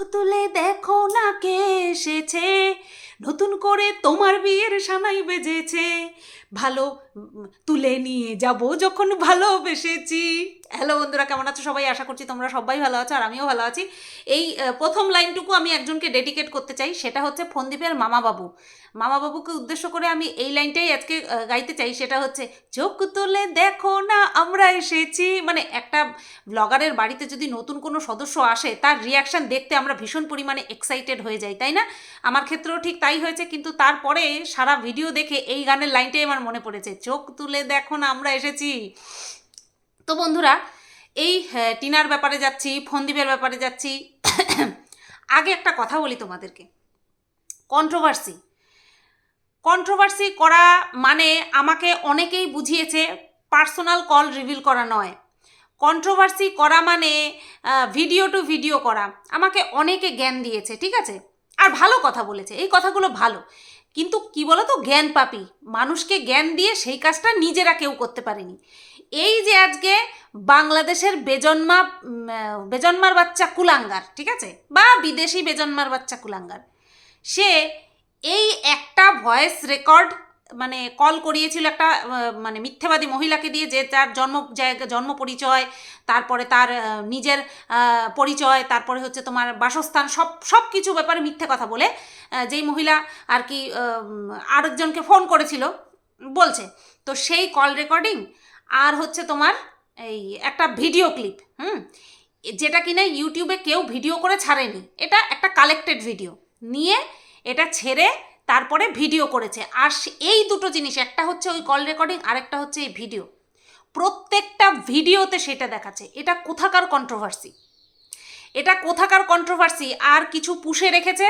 তুলে দেখো না কে এসেছে? নতুন করে তোমার বিয়ের সানাই বেজেছে। ভালো তুলে নিয়ে যাব যখন ভালোবেসেছি। হ্যালো বন্ধুরা, কেমন আছো সবাই? আশা করছি তোমরা সবাই ভালো আছো আর আমিও ভালো আছি। এই প্রথম লাইনটুকু আমি একজনকে ডেডিকেট করতে চাই, সেটা হচ্ছে ফন্দীপের মামাবাবু। মামাবাবুকে উদ্দেশ্য করে আমি এই লাইনটাই আজকে গাইতে চাই, সেটা হচ্ছে, চোখ তুলে দেখো না, আমরা এসেছি। মানে একটা ব্লগারের বাড়িতে যদি নতুন কোনো সদস্য আসে, তার রিয়াকশান দেখতে আমরা ভীষণ পরিমাণে এক্সাইটেড হয়ে যাই, তাই না? আমার ক্ষেত্রেও ঠিক তাই হয়েছে, কিন্তু তারপরে সারা ভিডিও দেখে এই গানের লাইনটাই আমার মনে পড়েছে চোখ তুলে দেখো না আমরা এসেছি। তো বন্ধুরা এই হ্যাঁ, টিনার ব্যাপারে যাচ্ছি ফন্দীপের ব্যাপারে যাচ্ছি। আগে একটা কথা বলি তোমাদেরকে। কন্ট্রোভার্সি। কন্ট্রোভার্সি করা মানে আমাকে অনেকেই বুঝিয়েছে পার্সোনাল কল রিভিল করা নয়। কন্ট্রোভার্সি করা মানে ভিডিও টু ভিডিও করা। আমাকে অনেকে জ্ঞান দিয়েছে ঠিক আছে? আর ভালো কথা বলেছে। এই কথাগুলো ভালো। কিন্তু কি বলো তো জ্ঞান পাপি। মানুষকে জ্ঞান দিয়ে সেই কাজটা নিজেরা কেউ করতে পারেনি। এই যে আজকে বাংলাদেশের বেজন্মা বেজন্মার বাচ্চা কুলাঙ্গার, ঠিক আছে? বা বিদেশি বেজন্মার বাচ্চা কুলাঙ্গার। সে এই একটা ভয়েস রেকর্ড মানে কল করিয়েছিল একটা মানে মিথ্যেবাদী মহিলাকে দিয়ে যে তার জন্ম জায়গা জন্ম পরিচয়, তারপরে তার নিজের পরিচয়, তারপরে হচ্ছে তোমার বাসস্থান, সব সব কিছু ব্যাপারে মিথ্যে কথা বলে যেই মহিলা আর কি আরেকজনকে ফোন করেছিল, বলছে। তো সেই কল রেকর্ডিং আর হচ্ছে তোমার এই একটা ভিডিও ক্লিপ হুম? যেটা কিনা ইউটিউবে কেউ ভিডিও করে ছাড়েনি। এটা একটা কালেক্টেড ভিডিও নিয়ে এটা ছেড়ে তারপরে ভিডিও করেছে। আর এই দুটো জিনিস, একটা হচ্ছে ওই কল রেকর্ডিং আরেকটা হচ্ছে এই ভিডিও প্রত্যেকটা ভিডিওতে সেটা দেখাচ্ছে। এটা কোথাকার কন্ট্রোভার্সি এটা কোথাকার কন্ট্রোভার্সি আর কিছু পুষে রেখেছে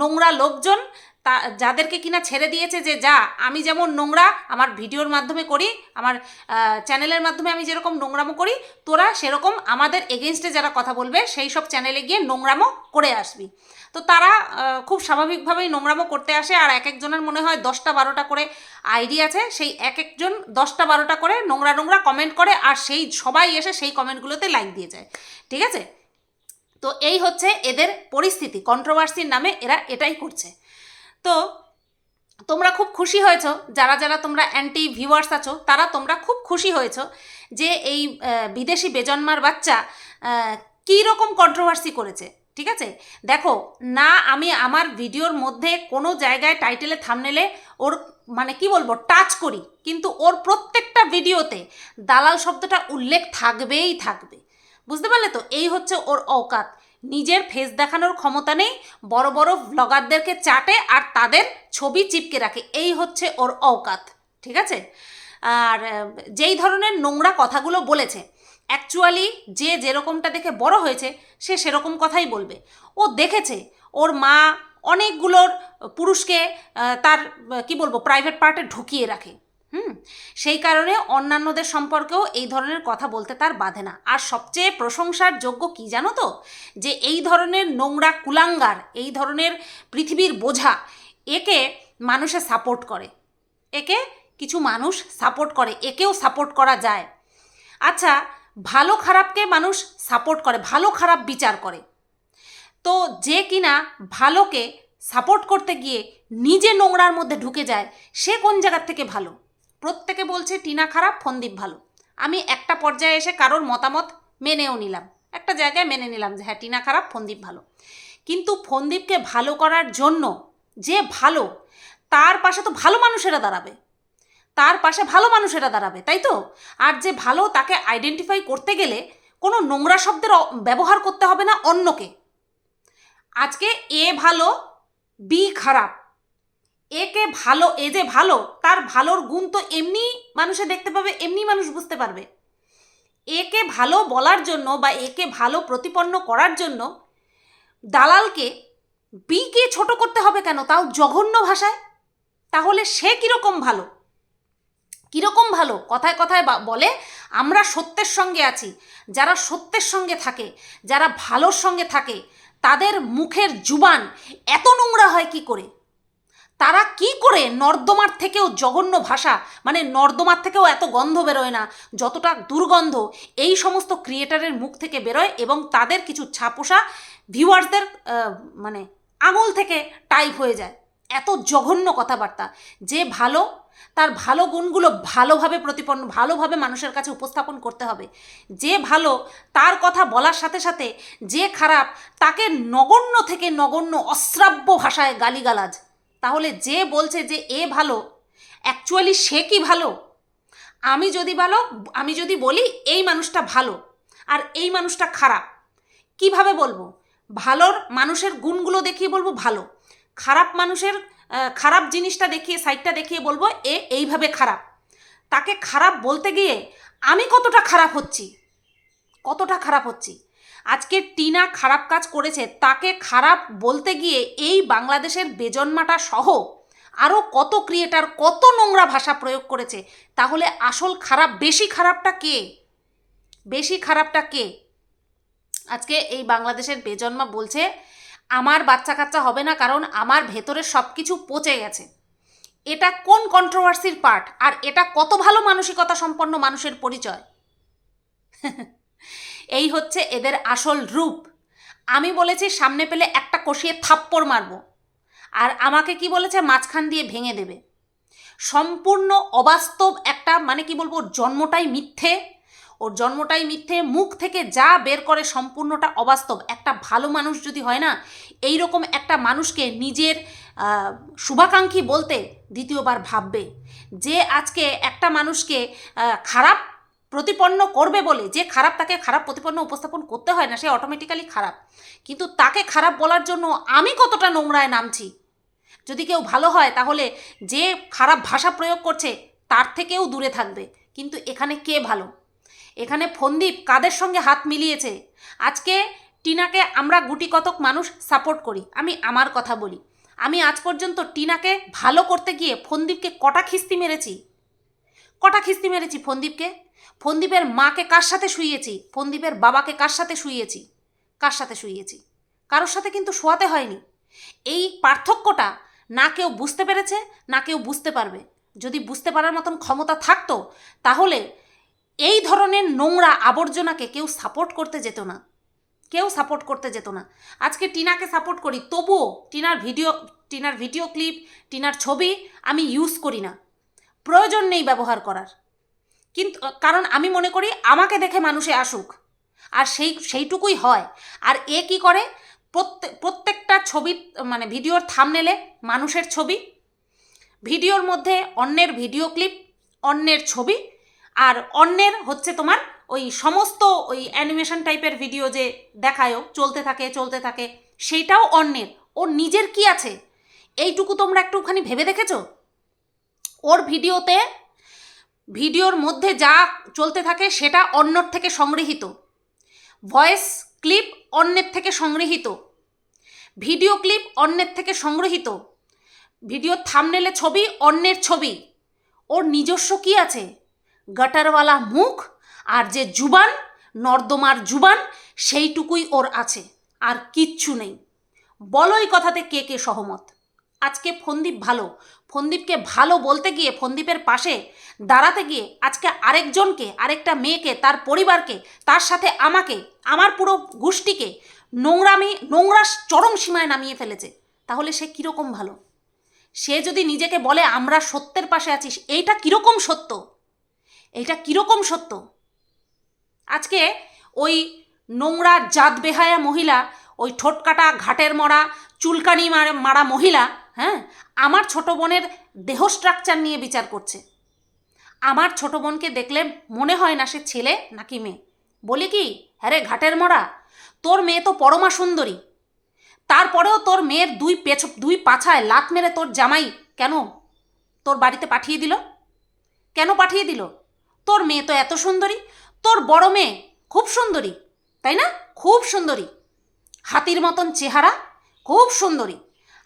নোংরা লোকজন তা, যাদেরকে কিনা ছেড়ে দিয়েছে যে, যা, আমি যেমন নোংরা আমার ভিডিওর মাধ্যমে করি, আমার চ্যানেলের মাধ্যমে আমি যেরকম নোংরামো করি, তোরা সেরকম আমাদের এগেনস্টে যারা কথা বলবে, সেই সব চ্যানেলে গিয়ে নোংরামো করে আসবি। তো তারা খুব স্বাভাবিকভাবেই নোংরামো করতে আসে, আর এক একজনের মনে হয় দশটা বারোটা করে আইডি আছে, সেই এক একজন দশটা বারোটা করে নোংরা নোংরা কমেন্ট করে, আর সেই সবাই এসে সেই কমেন্টগুলোতে লাইক দিয়ে যায়। ঠিক আছে? তো এই হচ্ছে এদের পরিস্থিতি, কন্ট্রোভার্সির নামে এরা এটাই করছে। তো তোমরা খুব খুশি হয়েছো, যারা যারা তোমরা অ্যান্টি ভিউয়ার্স আছো, তারা তোমরা খুব খুশি হয়েছো যে এই বিদেশি বেজন্মার বাচ্চা কী রকম কন্ট্রোভার্সি করেছে, ঠিক আছে? দেখো, না আমি আমার ভিডিওর মধ্যে কোনো জায়গায় টাইটেলে থামনেলে ওর মানে কি বলব টাচ করি, কিন্তু ওর প্রত্যেকটা ভিডিওতে দালাল শব্দটা উল্লেখ থাকবেই থাকবে। বুঝতে পারলে তো? এই হচ্ছে ওর অকাত। নিজের ফেস দেখানোর ক্ষমতা নেই, বড় বড় ব্লগারদেরকে চাটে আর তাদের ছবি চিপকে রাখে। এই হচ্ছে ওর অকাত ঠিক আছে? আর যেই ধরনের নোংরা কথাগুলো বলেছে অ্যাকচুয়ালি যে যেরকমটা দেখে বড় হয়েছে, সে সেরকম কথাই বলবে। ও দেখেছে, ওর মা অনেকগুলোর পুরুষকে তার, কি বলব প্রাইভেট পার্টে ঢুকিয়ে রাখে। হুম, সেই কারণে অন্যান্যদের সম্পর্কেও এই ধরনের কথা বলতে তার বাধে না। আর সবচেয়ে প্রশংসার যোগ্য কি জানো তো? যে এই ধরনের নোংরা কুলাঙ্গার, এই ধরনের পৃথিবীর বোঝা একে মানুষে সাপোর্ট করে। একে কিছু মানুষ সাপোর্ট করে, একেও সাপোর্ট করা যায়। আচ্ছা ভালো খারাপকে মানুষ সাপোর্ট করে, ভালো খারাপ বিচার করে। তো যে কিনা ভালোকে সাপোর্ট করতে গিয়ে নিজে নোংরার মধ্যে ঢুকে যায়, সে কোন জায়গার থেকে ভালো? প্রত্যেকে বলছে, টিনা খারাপ, ফন্দীপ ভালো। আমি একটা পর্যায়ে এসে কারোর মতামত মেনেও নিলাম। একটা জায়গায় মেনে নিলাম যে হ্যাঁ টিনা খারাপ, ফন্দীপ ভালো। কিন্তু ফন্দীপকে ভালো করার জন্য যে ভালো, তার পাশে তো ভালো মানুষেরা দাঁড়াবে। তার পাশে ভালো মানুষেরা দাঁড়াবে, তাই তো? আর যে ভালো, তাকে আইডেন্টিফাই করতে গেলে কোনো নোংরা শব্দের ব্যবহার করতে হবে না অন্যকে। আজকে এ ভালো, বি খারাপ। একে ভালো, এ যে ভালো, তার ভালোর গুণ তো এমনি মানুষে দেখতে পাবে, এমনি মানুষ বুঝতে পারবে। একে ভালো বলার জন্য বা একে ভালো প্রতিপন্ন করার জন্য দালালকে বিকে ছোট করতে হবে কেন? তাও জঘন্য ভাষায়? তাহলে সে কীরকম ভালো? কীরকম ভালো? কথায় কথায় বলে, আমরা সত্যের সঙ্গে আছি। যারা সত্যের সঙ্গে থাকে, যারা ভালোর সঙ্গে থাকে, তাদের মুখের জুবান এত নোংরা হয় কি করে? তারা কি করে নর্দমার থেকেও জঘন্য ভাষা মানে নর্দমার থেকেও এত গন্ধ বেরোয় না, যতটা দুর্গন্ধ এই সমস্ত ক্রিয়েটারের মুখ থেকে বেরোয় এবং তাদের কিছু ছাপোষা ভিউয়ার্সদের মানে আঙুল থেকে টাইপ হয়ে যায়। এত জঘন্য কথাবার্তা। যে ভালো, তার ভালো গুণগুলো ভালোভাবে প্রতিপন্ন, ভালোভাবে মানুষের কাছে উপস্থাপন করতে হবে। যে ভালো, তার কথা বলার সাথে সাথে যে খারাপ, তাকে নগণ্য থেকে নগণ্য অশ্রাব্য ভাষায় গালিগালাজ। তাহলে যে বলছে যে এ ভালো অ্যাকচুয়ালি সে কি ভালো? আমি যদি ভালো, আমি যদি বলি এই মানুষটা ভালো, আর এই মানুষটা খারাপ, কীভাবে বলব? ভালোর মানুষের গুণগুলো দেখিয়ে বলব ভালো, খারাপ মানুষের খারাপ জিনিসটা দেখিয়ে, সাইডটা দেখিয়ে বলব এ এইভাবে খারাপ। তাকে খারাপ বলতে গিয়ে আমি কতটা খারাপ হচ্ছি? কতটা খারাপ হচ্ছি? আজকে টিনা খারাপ কাজ করেছে, তাকে খারাপ বলতে গিয়ে এই বাংলাদেশের বেজন্মাটা সহ আরও কত ক্রিয়েটার কত নোংরা ভাষা প্রয়োগ করেছে, তাহলে আসল খারাপ, বেশি খারাপটা কে? বেশি খারাপটা কে? আজকে এই বাংলাদেশের বেজন্মা বলছে, আমার বাচ্চা কাচ্চা হবে না কারণ আমার ভেতরে সব কিছু পচে গেছে। এটা কোন কন্ট্রোভার্সির পার্ট আর এটা কত ভালো মানসিকতা সম্পন্ন মানুষের পরিচয়? এই হচ্ছে এদের আসল রূপ। আমি বলেছি সামনে পেলে একটা কষিয়ে থাপ্পড় মারবো। আর আমাকে কি বলেছে? মাঝখান দিয়ে ভেঙে দেবে। সম্পূর্ণ অবাস্তব একটা মানে কি বলব, জন্মটাই মিথ্যে। ওর জন্মটাই মিথ্যে, মুখ থেকে যা বের করে সম্পূর্ণটা অবাস্তব। একটা ভালো মানুষ যদি হয় না এই রকম একটা মানুষকে নিজের শুভাকাঙ্ক্ষী বলতে দ্বিতীয়বার ভাববে। যে আজকে একটা মানুষকে খারাপ প্রতিপন্ন করবে বলে যে খারাপ তাকে খারাপ প্রতিপন্ন উপস্থাপন করতে হয় না, সে অটোমেটিক্যালি খারাপ। কিন্তু তাকে খারাপ বলার জন্য আমি কতটা নোংরায় নামছি? যদি কেউ ভালো হয় তাহলে যে খারাপ ভাষা প্রয়োগ করছে তার থেকেও দূরে থাকবে। কিন্তু এখানে কে ভালো? এখানে ফন্দীপ কাদের সঙ্গে হাত মিলিয়েছে? আজকে টিনাকে আমরা গুটি কতক মানুষ সাপোর্ট করি, আমি আমার কথা বলি। আমি আজ পর্যন্ত টিনাকে ভালো করতে গিয়ে ফন্দীপকে কটা খিস্তি মেরেছি? কটা খিস্তি মেরেছি ফন্দীপকে? ফন্দীপের মাকে কার সাথে শুইয়েছি? ফন্দীপের বাবাকে কার সাথে শুইয়েছি? কার সাথে শুইয়েছি? কারোর সাথে কিন্তু শোয়াতে হয়নি। এই পার্থক্যটা না কেউ বুঝতে পেরেছে, না কেউ বুঝতে পারবে। যদি বুঝতে পারার মতন ক্ষমতা থাকতো, তাহলে এই ধরনের নোংরা আবর্জনাকে কেউ সাপোর্ট করতে যেত না। কেউ সাপোর্ট করতে যেত না। আজকে টিনাকে সাপোর্ট করি, তবুও টিনার ভিডিও টিনার ভিডিও ক্লিপ, টিনার ছবি আমি ইউজ করি না। প্রয়োজন নেই ব্যবহার করার। কিন্তু কারণ আমি মনে করি আমাকে দেখে মানুষে আসুক। আর সেই, সেইটুকুই হয়। আর এ কি করে? প্রত্যেক প্রত্যেকটা ছবি মানে ভিডিওর থামনেলে মানুষের ছবি, ভিডিওর মধ্যে অন্যের ভিডিও ক্লিপ অন্যের ছবি, আর অন্যের হচ্ছে তোমার ওই সমস্ত ওই অ্যানিমেশন টাইপের ভিডিও যে দেখায়ও চলতে থাকে চলতে থাকে, সেইটাও অন্যের। ওর নিজের কি আছে? এইটুকু তোমরা একটুখানি ভেবে দেখেছ? ওর ভিডিওতে ভিডিওর মধ্যে যা চলতে থাকে সেটা অন্যর থেকে সংগৃহীত। ভয়েস ক্লিপ অন্যের থেকে সংগৃহীত। ভিডিও ক্লিপ অন্যের থেকে সংগৃহীত। ভিডিও থামনেলে ছবি অন্যের ছবি। ওর নিজস্ব কি আছে? গাটারওয়ালা মুখ আর যে জুবান, নর্দমার জুবান, সেইটুকুই ওর আছে। আর কিচ্ছু নেই। বলো এই কথাতে কে কে সহমত? আজকে ফন্দীপ ভালো। ফন্দীপকে ভালো বলতে গিয়ে ফন্দীপের পাশে দাঁড়াতে গিয়ে আজকে আরেকজনকে, আরেকটা মেয়েকে, তার পরিবারকে, তার সাথে আমাকে, আমার পুরো গোষ্ঠীকে নোংরামি, নোংরা চরম সীমায় নামিয়ে ফেলেছে। তাহলে সে কীরকম ভালো? সে যদি নিজেকে বলে, আমরা সত্যের পাশে আছিস এইটা কীরকম সত্য? এইটা কীরকম সত্য? আজকে ওই নোংরা জাত বেহায়া মহিলা, ওই ঠোঁটকাটা ঘাটের মরা, চুলকানি মার- মারা মহিলা হ্যাঁ? আমার ছোট বোনের দেহ স্ট্রাকচার নিয়ে বিচার করছে। আমার ছোট বোনকে দেখলে মনে হয় না সে ছেলে নাকি মেয়ে। বলি কি হ্যাঁ রে ঘাটের মরা, তোর মেয়ে তো পরমা সুন্দরী। তারপরেও তোর মেয়ের দুই পেছ, দুই পাছায় লাত মেরে তোর জামাই কেন তোর বাড়িতে পাঠিয়ে দিল? কেন পাঠিয়ে দিল? তোর মেয়ে তো এত সুন্দরী, তোর বড় মেয়ে খুব সুন্দরী, তাই না? খুব সুন্দরী। হাতির মতন চেহারা, খুব সুন্দরী।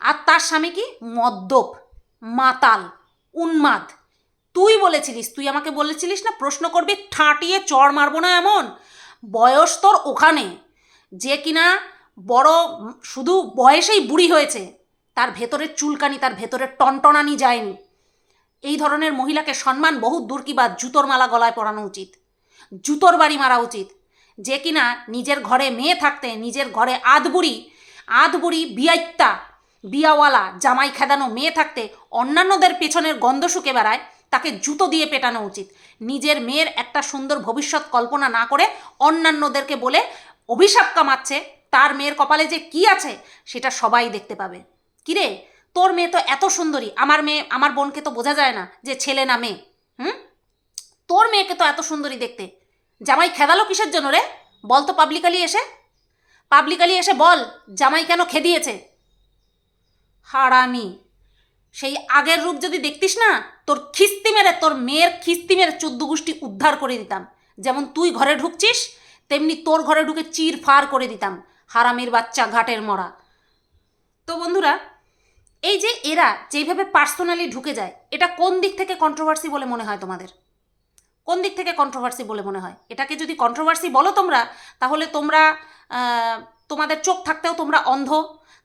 আর তার স্বামী কি? মদ্যপ, মাতাল, উন্মাদ। তুই বলেছিলিস, তুই আমাকে বলেছিলিস না, প্রশ্ন করবি, ঠাঁটিয়ে চড় মারবো না এমন? বয়স তোর ওখানে। যে কিনা বড়, শুধু বয়সেই বুড়ি হয়েছে, তার ভেতরের চুলকানি, তার ভেতরের টনটনানি যায়নি। এই ধরনের মহিলাকে সম্মান বহু দূর কি বাদ জুতোর মালা গলায় পরানো উচিত, জুতোর বাড়ি মারা উচিত। যে কিনা নিজের ঘরে মেয়ে থাকতে, নিজের ঘরে আধবুড়ি আধবুড়ি বিয়াইত্তা বিয়াওয়ালা জামাই খেদানো মেয়ে থাকতে অন্যান্যদের পেছনের গন্ধ শুকে বেড়ায়, তাকে জুতো দিয়ে পেটানো উচিত। নিজের মেয়ের একটা সুন্দর ভবিষ্যৎ কল্পনা না করে অন্যান্যদেরকে বলে অভিশাপ কামাচ্ছে, তার মেয়ের কপালে যে কি আছে সেটা সবাই দেখতে পাবে। কিরে, তোর মেয়ে তো এত সুন্দরী, আমার মেয়ে, আমার বোনকে তো বোঝা যায় না যে ছেলে না মেয়ে। হুম? তোর মেয়েকে তো এত সুন্দরী দেখতে। জামাই খেদালো কিসের জন্য রে? বল তো পাবলিকালি এসে। পাবলিকালি এসে বল, জামাই কেন খেদিয়েছে? হারামি। সেই আগের রূপ যদি দেখতিস না, তোর খিস্তি মেরে, তোর মেয়ের খিস্তি মেরে চোদ্দ গোষ্ঠী উদ্ধার করে দিতাম। যেমন তুই ঘরে ঢুকছিস, তেমনি তোর ঘরে ঢুকে চির ফার করে দিতাম, হারামির বাচ্চা ঘাটের মরা। তো বন্ধুরা, এই যে এরা যেভাবে পার্সোনালি ঢুকে যায়, এটা কোন দিক থেকে কন্ট্রোভার্সি বলে মনে হয় তোমাদের? কোন দিক থেকে কন্ট্রোভার্সি বলে মনে হয়? এটাকে যদি কন্ট্রোভার্সি বলো তোমরা, তাহলে তোমরা তোমাদের চোখ থাকতেও তোমরা অন্ধ,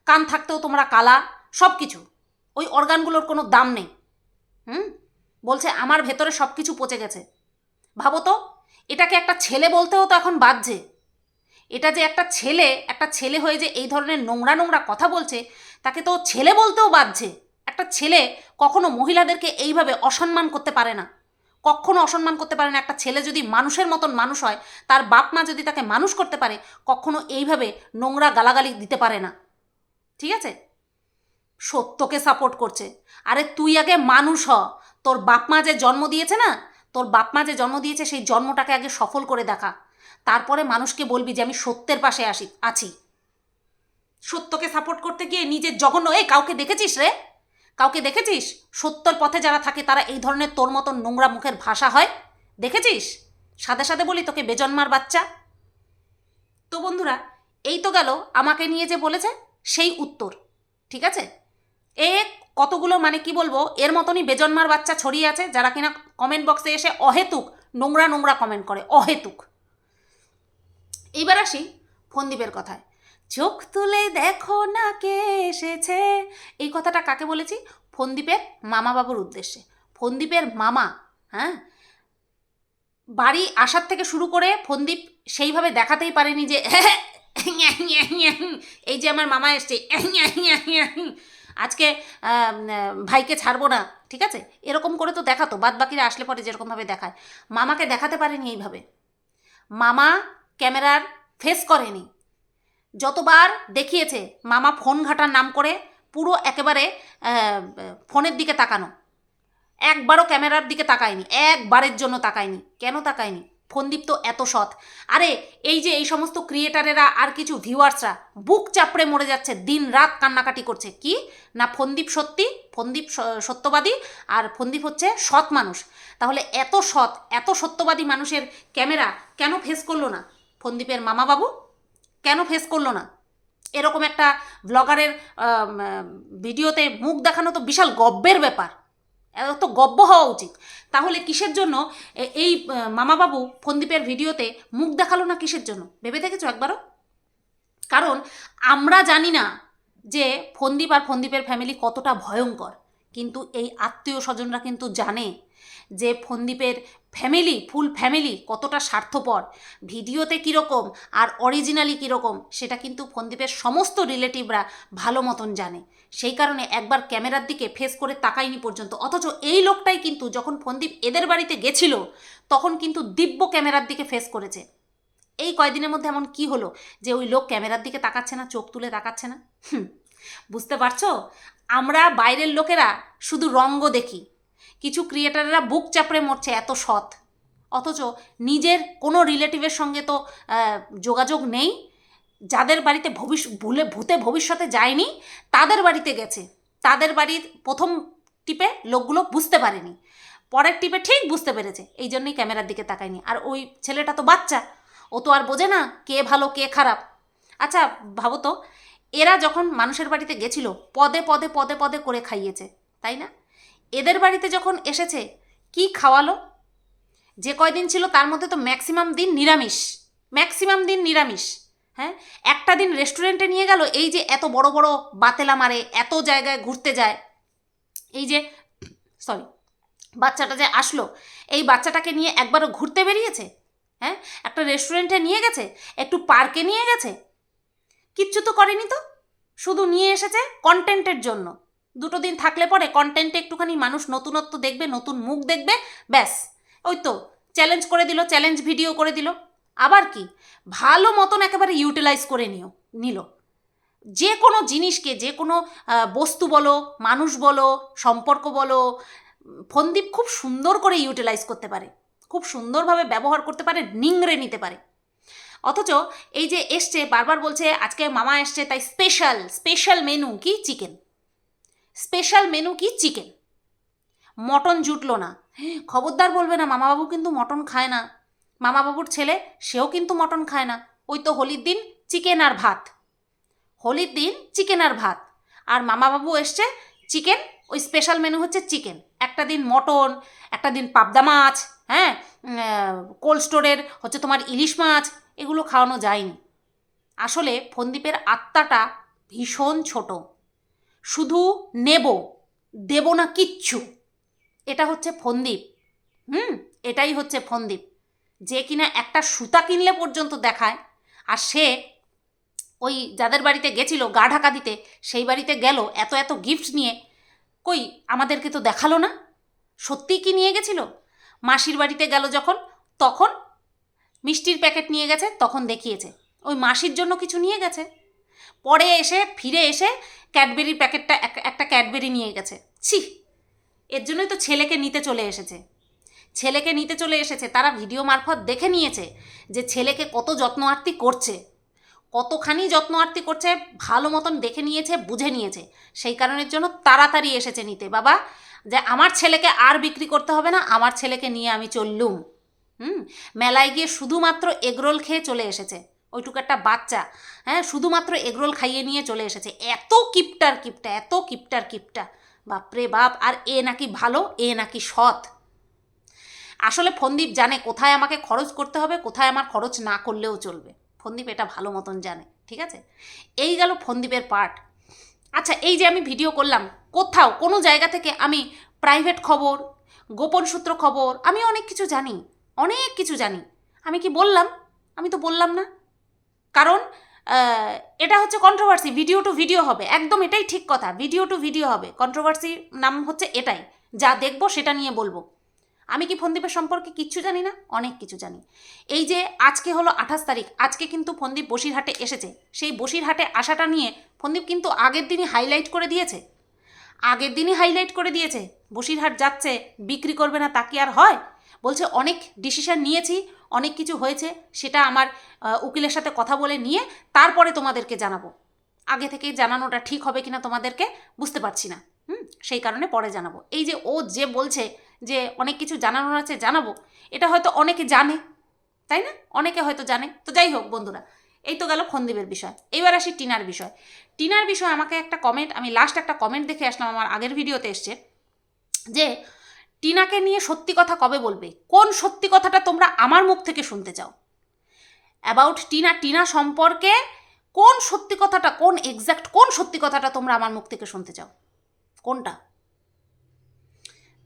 কান থাকতেও তোমরা কালা সব কিছু ওই অর্গানগুলোর কোনো দাম নেই। হুম? বলছে, আমার ভেতরে সব কিছু পচে গেছে। ভাবো তো, এটাকে একটা ছেলে বলতেও তো এখন বাজছে। এটা যে একটা ছেলে একটা ছেলে হয়ে যে এই ধরনের নোংরা নোংরা কথা বলছে, তাকে তো ছেলে বলতেও বাজছে। একটা ছেলে কখনো মহিলাদেরকে এইভাবে অসম্মান করতে পারে না। কখনো অসম্মান করতে পারে না। একটা ছেলে যদি মানুষের মতন মানুষ হয়, তার বাপ মা যদি তাকে মানুষ করতে পারে, কখনো এইভাবে নোংরা গালাগালি দিতে পারে না। ঠিক আছে? সত্যকে সাপোর্ট করছে। আরে তুই আগে মানুষ হ। তোর বাপ মা যে জন্ম দিয়েছে না, তোর বাপ মা যে জন্ম দিয়েছে সেই জন্মটাকে আগে সফল করে দেখা। তারপরে মানুষকে বলবি যে আমি সত্যের পাশে আসি, আছি। সত্যকে সাপোর্ট করতে গিয়ে নিজের জঘন্য, এই কাউকে দেখেছিস রে? কাউকে দেখেছিস? সত্যর পথে যারা থাকে তারা এই ধরনের তোর মতো নোংরা মুখের ভাষা হয়? দেখেছিস? সাথে সাথে বলি তোকে বেজন্মার বাচ্চা? তো বন্ধুরা, এই তো গেল। আমাকে নিয়ে যে বলেছে, সেই উত্তর। ঠিক আছে? এ কতগুলো মানে কি বলব এর মতনই বেজন্মার বাচ্চা ছড়িয়ে আছে যারা কিনা কমেন্ট বক্সে এসে অহেতুক নোংরা নোংরা কমেন্ট করে অহেতুক এইবার আসি ফন্দীপের কথায় চোখ তুলে দেখো না কে এসেছে এই কথাটা কাকে বলেছি ফন্দীপের মামা বাবুর উদ্দেশ্যে ফন্দীপের মামা হ্যাঁ বাড়ি আসার থেকে শুরু করে ফন্দীপ সেইভাবে দেখাতেই পারেনি যে এই যে আমার মামা এসছে আজকে ভাইকে ছাড়বো না, ঠিক আছে? এরকম করে তো দেখাতো বাদ বাকিরা আসলে পরে যেরকমভাবে দেখায়। মামাকে দেখাতে পারেনি এইভাবে। মামা ক্যামেরার ফেস করেনি। যতবার দেখিয়েছে, মামা ফোন ঘাটার নাম করে পুরো একেবারে ফোনের দিকে তাকানো। একবারও ক্যামেরার দিকে তাকায়নি, একবারের জন্য তাকায়নি। কেন তাকায়নি? ফন্দীপ তো এত সৎ। আরে, এই যে এই সমস্ত ক্রিয়েটারেরা আর কিছু ভিউয়ার্সরা বুক চাপড়ে মরে যাচ্ছে দিন রাত কান্নাকাটি করছে। কি? না ফন্দীপ সত্যি? ফন্দীপ সত্যবাদী? আর ফন্দীপ হচ্ছে সৎ মানুষ। তাহলে এত সৎ, এত সত্যবাদী মানুষের ক্যামেরা কেন ফেস করল না? ফন্দীপের মামাবাবু? কেন ফেস করল না? এরকম একটা ব্লগারের ভিডিওতে মুখ দেখানো তো বিশাল গব্যের ব্যাপার। এত গব্য হওয়া উচিত। তাহলে কিসের জন্য এই মামাবাবু ফন্দীপের ভিডিওতে মুখ দেখাল না কিসের জন্য? ভেবে দেখেছ একবারও? কারণ আমরা জানি না যে ফন্দীপ আর ফন্দীপের ফ্যামিলি কতটা ভয়ঙ্কর। কিন্তু এই আত্মীয় স্বজনরা কিন্তু জানে যে ফন্দীপের ফ্যামিলি ফুল ফ্যামিলি কতটা স্বার্থপর? ভিডিওতে কীরকম আর অরিজিনালি কীরকম, সেটা কিন্তু ফন্দীপের সমস্ত রিলেটিভরা ভালো মতন জানে। সেই কারণে একবার ক্যামেরার দিকে ফেস করে তাকায়নি পর্যন্ত, অথচ এই লোকটাই কিন্তু যখন ফন্দীপ এদের বাড়িতে গেছিল, তখন কিন্তু দিব্য ক্যামেরার দিকে ফেস করেছে। এই কয়দিনের মধ্যে এমন কি হলো যে ওই লোক ক্যামেরার দিকে তাকাচ্ছে না, চোখ তুলে তাকাচ্ছে না? বুঝতে পারছ? আমরা বাইরের লোকেরা শুধু রঙ্গ দেখি কিছু ক্রিয়েটাররা বুক চাপড়ে মরছে এত সৎ। অথচ নিজের কোনো রিলেটিভের সঙ্গে তো যোগাযোগ নেই। যাদের বাড়িতে ভবিষ্য ভুলে, ভূতে ভবিষ্যতে যায়নি, তাদের বাড়িতে গেছে। তাদের বাড়ির প্রথম টিপে লোকগুলো বুঝতে পারেনি। পরের টিপে ঠিক বুঝতে পেরেছে। এই জন্যই ক্যামেরার দিকে তাকায়নি। আর ওই ছেলেটা তো বাচ্চা। ও তো আর বোঝে না কে ভালো, কে খারাপ। আচ্ছা ভাবো তো, এরা যখন মানুষের বাড়িতে গেছিল, পদে পদে পদে পদে করে খাইয়েছে, তাই না? এদের বাড়িতে যখন এসেছে, কি খাওয়ালো? যে কয়দিন ছিল তার মধ্যে তো ম্যাক্সিমাম দিন নিরামিষ, ম্যাক্সিমাম দিন নিরামিষ হ্যাঁ? একটা দিন রেস্টুরেন্টে নিয়ে গেল, এই যে এত বড় বড় বাতেলা মারে, এত জায়গায় ঘুরতে যায়। এই যে, সরি, বাচ্চাটা যে আসলো, এই বাচ্চাটাকে নিয়ে একবারও ঘুরতে বেরিয়েছে? হ্যাঁ? একটা রেস্টুরেন্টে নিয়ে গেছে? একটু পার্কে নিয়ে গেছে? কিচ্ছু তো করেনি তো? শুধু নিয়ে এসেছে কন্টেন্টের জন্য। দুটো দিন থাকলে পরে কন্টেন্টে একটুখানি মানুষ নতুনত্ব দেখবে, নতুন মুখ দেখবে, ব্যাস। ওই তো চ্যালেঞ্জ করে দিল চ্যালেঞ্জ ভিডিও করে দিল। আবার কি? ভালো মতন একেবারে ইউটিলাইজ করে নিও, নিল। যে কোনো জিনিসকে, যে কোনো বস্তু বলো, মানুষ বলো, সম্পর্ক বলো, ফোনদীপ খুব সুন্দর করে ইউটিলাইজ করতে পারে। খুব সুন্দরভাবে ব্যবহার করতে পারে, নিংড়ে নিতে পারে। অথচ এই যে এসছে, বারবার বলছে, আজকে মামা এসছে, তাই স্পেশাল স্পেশাল মেনু কি চিকেন স্পেশাল মেনু কি? চিকেন। মটন জুটলো না। খবরদার বলবে না, মামাবাবু কিন্তু মটন খায় না। মামাবাবুর ছেলে, সেও কিন্তু মটন খায় না। ওই তো হোলির দিন চিকেন আর ভাত। হোলির দিন চিকেন আর ভাত। আর মামাবাবু এসছে, চিকেন, ওই স্পেশাল মেনু হচ্ছে চিকেন। একটা দিন মটন, একটা দিন পাবদা মাছ হ্যাঁ? কোল্ড স্টোরের হচ্ছে তোমার ইলিশ মাছ, এগুলো খাওয়ানো যায়নি। আসলে ফন্দীপের আত্মাটা ভীষণ ছোট। শুধু নেব, দেব না কিচ্ছু। এটা হচ্ছে ফন্দীপ। হুম, এটাই হচ্ছে ফন্দীপ। যে কিনা একটা সুতা কিনলে পর্যন্ত দেখায়, আর সে ওই যাদের বাড়িতে গেছিল, গা ঢাকা দিতে, সেই বাড়িতে গেল, এত এত গিফট নিয়ে। কই, আমাদেরকে তো দেখাল না? সত্যিই কি নিয়ে গেছিল? মাসির বাড়িতে গেল যখন, তখন? মিষ্টির প্যাকেট নিয়ে গেছে, তখন দেখিয়েছে। ওই মাসির জন্য কিছু নিয়ে গেছে? পরে এসে, ফিরে এসে ক্যাডবেরির প্যাকেটটা এক- একটা ক্যাডবেরি নিয়ে গেছে। ছি! এর জন্যই তো ছেলেকে নিতে চলে এসেছে। ছেলেকে নিতে চলে এসেছে, তারা ভিডিও মারফত দেখে নিয়েছে যে ছেলেকে কত যত্ন আরতি করছে। কতখানি যত্ন আরতি করছে, ভালো মতন দেখে নিয়েছে, বুঝে নিয়েছে। সেই কারণের জন্য তাড়াতাড়ি এসেছে নিতে। বাবা, যে আমার ছেলেকে আর বিক্রি করতে হবে না, আমার ছেলেকে নিয়ে আমি চললুম। হুম? মেলায় গিয়ে শুধুমাত্র এগরোল খেয়ে চলে এসেছে। ওইটুকু একটা বাচ্চা হ্যাঁ শুধুমাত্র এগরোল খাইয়ে নিয়ে চলে এসেছে। এত কিপটার কিপটা, এত কিপটার কিপটা। বাপরে বাপ, আর এ নাকি ভালো, এ নাকি সৎ। আসলে ফন্দীপ জানে কোথায় আমাকে খরচ করতে হবে, কোথায় আমার খরচ না করলেও চলবে। ফন্দীপ এটা ভালো মতন জানে, ঠিক আছে? এই গেল ফন্দীপের পার্ট আচ্ছা এই যে আমি ভিডিও করলাম, কোথাও, কোনো জায়গা থেকে আমি প্রাইভেট খবর, গোপন সূত্র খবর, আমি অনেক কিছু জানি, অনেক কিছু জানি। আমি কি বললাম? আমি তো বললাম না। কারণ এটা হচ্ছে কন্ট্রোভার্সি ভিডিও টু ভিডিও হবে, একদম এটাই ঠিক কথা ভিডিও টু ভিডিও হবে কন্ট্রোভার্সি নাম হচ্ছে এটাই, যা দেখব সেটা নিয়ে বলব। আমি কি ফন্দীপের সম্পর্কে কিচ্ছু জানি না? অনেক কিছু জানি। এই যে আজকে হলো আঠাশ তারিখ, আজকে কিন্তু ফন্দীপ বসিরহাটে এসেছে, সেই বসিরহাটে আসাটা নিয়ে ফন্দীপ কিন্তু আগের দিনই হাইলাইট করে দিয়েছে। আগের দিনই হাইলাইট করে দিয়েছে, বসিরহাট যাচ্ছে, বিক্রি করবে না তা কি আর হয়? বলছে, অনেক ডিসিশন নিয়েছি অনেক কিছু হয়েছে, সেটা আমার উকিলের সাথে কথা বলে নিয়ে তারপরে তোমাদেরকে জানাব। আগে থেকেই জানানোটা ঠিক হবে কিনা তোমাদেরকে বুঝতে পারছি না। হুম? সেই কারণে পরে জানাব। এই যে ও যে বলছে যে অনেক কিছু জানানোর আছে, জানাব। এটা হয়তো অনেকে জানে, তাই না? অনেকে হয়তো জানে। তো যাই হোক বন্ধুরা, এই তো গেল খন্দীপের বিষয়। এবার আসি টিনার বিষয়। টিনার বিষয় আমাকে একটা কমেন্ট আমি লাস্ট একটা কমেন্ট দেখে আসলাম আমার আগের ভিডিওতে এসছে যে টিনাকে নিয়ে সত্যি কথা কবে বলবে? কোন সত্যি কথাটা তোমরা আমার মুখ থেকে শুনতে চাও? অ্যাবাউট টিনা টিনা সম্পর্কে কোন সত্যি কথাটা, কোন এক্স্যাক্ট কোন সত্যি কথাটা তোমরা আমার মুখ থেকে শুনতে চাও? কোনটা?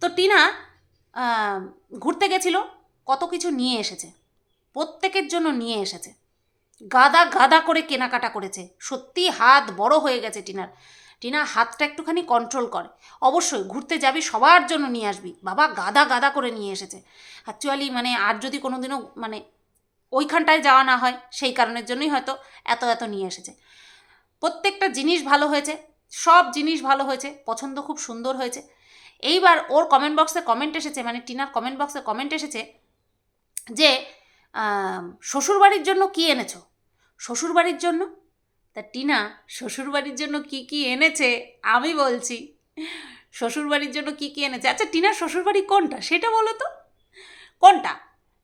তো টিনা ঘুরতে গেছিল, কত কিছু নিয়ে এসেছে, প্রত্যেকের জন্য নিয়ে এসেছে। গাদা গাদা করে কেনাকাটা করেছে, সত্যি হাত বড় হয়ে গেছে টিনার। টিনা হাতটা একটুখানি কন্ট্রোল করে। অবশ্যই ঘুরতে যাবি, সবার জন্য নিয়ে আসবি। বাবা গাদা গাদা করে নিয়ে এসেছে। অ্যাকচুয়ালি মানে আর যদি কোনো দিনও মানে ওইখানটায় যাওয়া না হয়, সেই কারণের জন্যই হয়তো এত এত নিয়ে এসেছে। প্রত্যেকটা জিনিস ভালো হয়েছে, সব জিনিস ভালো হয়েছে, পছন্দ খুব সুন্দর হয়েছে। এইবার ওর কমেন্ট বক্সে কমেন্ট এসেছে মানে টিনার কমেন্ট বক্সে কমেন্ট এসেছে যে শ্বশুরবাড়ির জন্য কি এনেছো? শ্বশুরবাড়ির জন্য তা টিনা, শ্বশুরবাড়ির জন্য কি কি এনেছে? আমি বলছি, শ্বশুরবাড়ির জন্য কি কি এনেছে? আচ্ছা টিনার শ্বশুরবাড়ি কোনটা? সেটা বলো তো। কোনটা?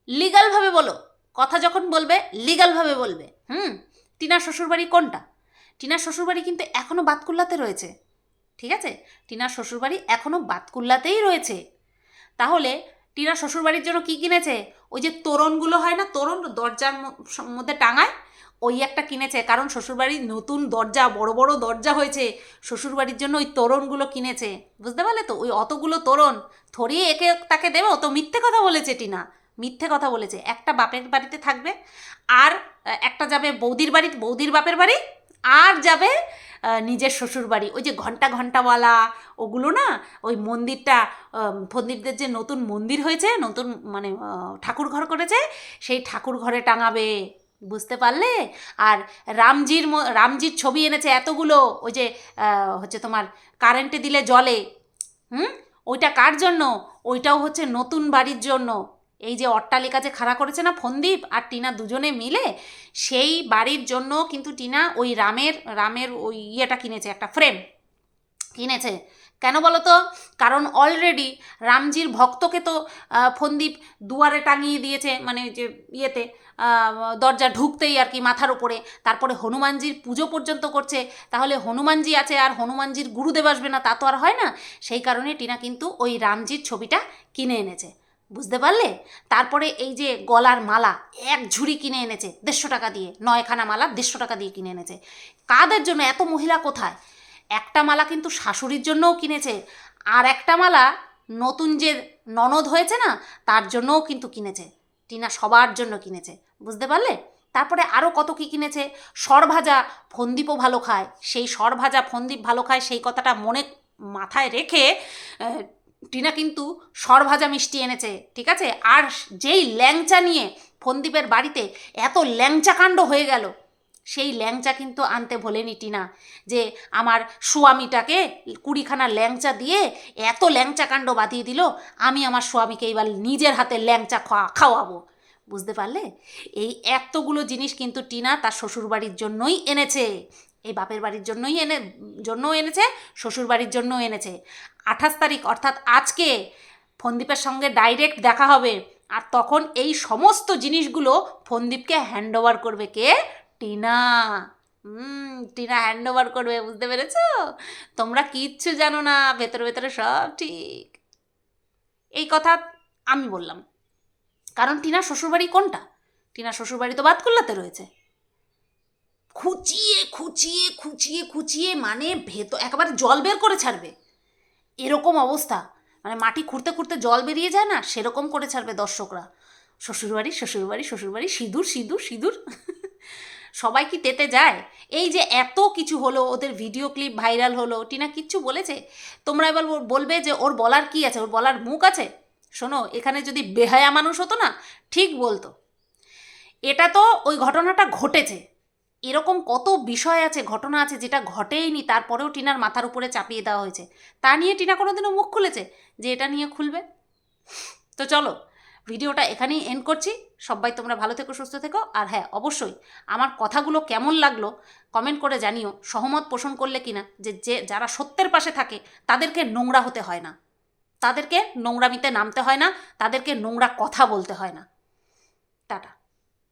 লিগালভাবে বলো। কথা যখন বলবে, লিগালভাবে বলবে। হুম? টিনার শ্বশুরবাড়ি কোনটা? টিনার শ্বশুরবাড়ি কিন্তু এখনও বাতকুল্লাতে রয়েছে। ঠিক আছে? টিনার শ্বশুরবাড়ি এখনও বাতকুল্লাতেই রয়েছে। তাহলে টিনা শ্বশুরবাড়ির জন্য কি কিনেছে? ওই যে তোরণগুলো হয় না, তোরণ দরজার মধ্যে টাঙায় ওই একটা কিনেছে, কারণ শ্বশুরবাড়ির নতুন দরজা, বড় বড় দরজা হয়েছে, শ্বশুরবাড়ির জন্য ওই তোরণগুলো কিনেছে। বুঝতে পারলে তো? ওই অতগুলো তোরণ, থরিয়ে একে তাকে দেবে? তো মিথ্যে কথা বলেছে টিনা, মিথ্যে কথা বলেছে। একটা বাপের বাড়িতে থাকবে, আর একটা যাবে বৌদির বাড়ি, বৌদির বাপের বাড়ি, আর যাবে নিজের শ্বশুর বাড়ি ওই যে ঘণ্টা ঘন্টাওয়ালা, ওগুলো না, ওই মন্দিরটা ফন্দীপদের যে নতুন মন্দির হয়েছে, নতুন মানে ঠাকুর ঘর করেছে, সেই ঠাকুর ঘরে টাঙাবে। বুঝতে পারলে? আর রামজির রামজির ছবি এনেছে এতগুলো, ওই যে হচ্ছে তোমার কারেন্টে দিলে জলে। হুম? ওইটা কার জন্য? ওইটাও হচ্ছে নতুন বাড়ির জন্য। এই যে অট্টালিকা যে খাড়া করেছে না ফন্দীপ আর টিনা দুজনে মিলে, সেই বাড়ির জন্য কিন্তু টিনা ওই রামের রামের ওই ইয়েটা কিনেছে, একটা ফ্রেম কিনেছে। কেন বলো তো কারণ অলরেডি রামজির ভক্তকে তো ফন্দীপ দুয়ারে টাঙিয়ে দিয়েছে মানে যে ইয়েতে দরজা ঢুকতেই আর কি মাথার উপরে। তারপরে হনুমানজির পুজো পর্যন্ত করছে, তাহলে হনুমানজি আছে আর হনুমানজির গুরুদেব আসবে না, তা তো আর হয় না। সেই কারণে টিনা কিন্তু ওই রামজির ছবিটা কিনে এনেছে। বুঝতে পারলে? তারপরে এই যে গলার মালা, এক ঝুড়ি কিনে এনেছে, দেড়শো টাকা দিয়ে, নয়খানা মালা দেড়শো টাকা দিয়ে কিনে এনেছে। কাদের জন্য? এত মহিলা কোথায়? একটা মালা কিন্তু শাশুড়ির জন্যও কিনেছে। আর একটা মালা নতুন যে ননদ হয়েছে না, তার জন্যও কিন্তু কিনেছে। টিনা সবার জন্য কিনেছে। বুঝতে পারলে? তারপরে আরও কত কি কিনেছে? সরভাজা ফন্দীপও ভালো খায়। সেই সরভাজা ফন্দীপ ভালো খায়, সেই কথাটা মনে মাথায় রেখে টিনা কিন্তু সরভাজা মিষ্টি এনেছে, ঠিক আছে? আর যেই ল্যাংচা নিয়ে ফন্দীপের বাড়িতে এত ল্যাংচা কাণ্ড হয়ে গেল সেই ল্যাংচা কিন্তু আনতে ভোলেনি টিনা। যে আমার স্বামীটাকে কুড়িখানা ল্যাংচা দিয়ে এত ল্যাংচা কাণ্ড বাঁধিয়ে দিল, আমি আমার স্বামীকে এবার নিজের হাতে ল্যাংচা খাওয়া খাওয়াবো। বুঝতে পারলে? এই এতগুলো জিনিস কিন্তু টিনা তার শ্বশুরবাড়ির জন্যই এনেছে। এই বাপের বাড়ির জন্যই এনে, জন্যও এনেছে, শ্বশুরবাড়ির জন্যও এনেছে। আঠাশ তারিখ, অর্থাৎ আজকে ফন্দীপের সঙ্গে ডাইরেক্ট দেখা হবে। আর তখন এই সমস্ত জিনিসগুলো ফন্দীপকে হ্যান্ড ওভার করবে কে? টিনা। হুম, টিনা হ্যান্ড ওভার করবে, বুঝতে পেরেছ? তোমরা কিচ্ছু জানো না, ভেতরে ভেতরে সব ঠিক। এই কথা আমি বললাম। কারণ টিনার শ্বশুরবাড়ি কোনটা? টিনার শ্বশুরবাড়ি তো বাদ বাতকুল্লাতে রয়েছে। খুচিয়ে খুচিয়ে খুচিয়ে খুচিয়ে মানে ভেতর একেবারে জল বের করে ছাড়বে। এরকম অবস্থা। মানে মাটি খুঁড়তে খুঁড়তে জল বেরিয়ে যায় না, সেরকম করে ছাড়বে দর্শকরা। শ্বশুরবাড়ি শ্বশুরবাড়ি শ্বশুরবাড়ি, সিঁদুর সিঁদুর সিঁদুর। সবাই কি তেতে যায়? এই যে এত কিছু হলো, ওদের ভিডিও ক্লিপ ভাইরাল হলো, টিনা কিচ্ছু বলেছে? তোমরা এবার বল- বলবে যে ওর বলার কি আছে? ওর বলার মুখ আছে? শোনো, এখানে যদি বেহায়া মানুষ হতো না, ঠিক বলতো। এটা তো ওই ঘটনাটা ঘটেছে। এরকম কত বিষয় আছে, ঘটনা আছে যেটা ঘটেইনি, তারপরেও টিনার মাথার উপরে চাপিয়ে দেওয়া হয়েছে। তা নিয়ে টিনা কোনোদিনও মুখ খুলেছে যে এটা নিয়ে খুলবে? তো চলো ভিডিওটা এখানেই এন্ড করছি। সবাই তোমরা ভালো থেকো, সুস্থ থেকো। আর হ্যাঁ অবশ্যই আমার কথাগুলো কেমন লাগল কমেন্ট করে জানিও। সহমত পোষণ করলে কিনা যে যে যারা সত্যের পাশে থাকে, তাদেরকে নোংরা হতে হয় না। তাদেরকে নোংরামিতে নামতে হয় না, তাদেরকে নোংরা কথা বলতে হয় না। টাটা।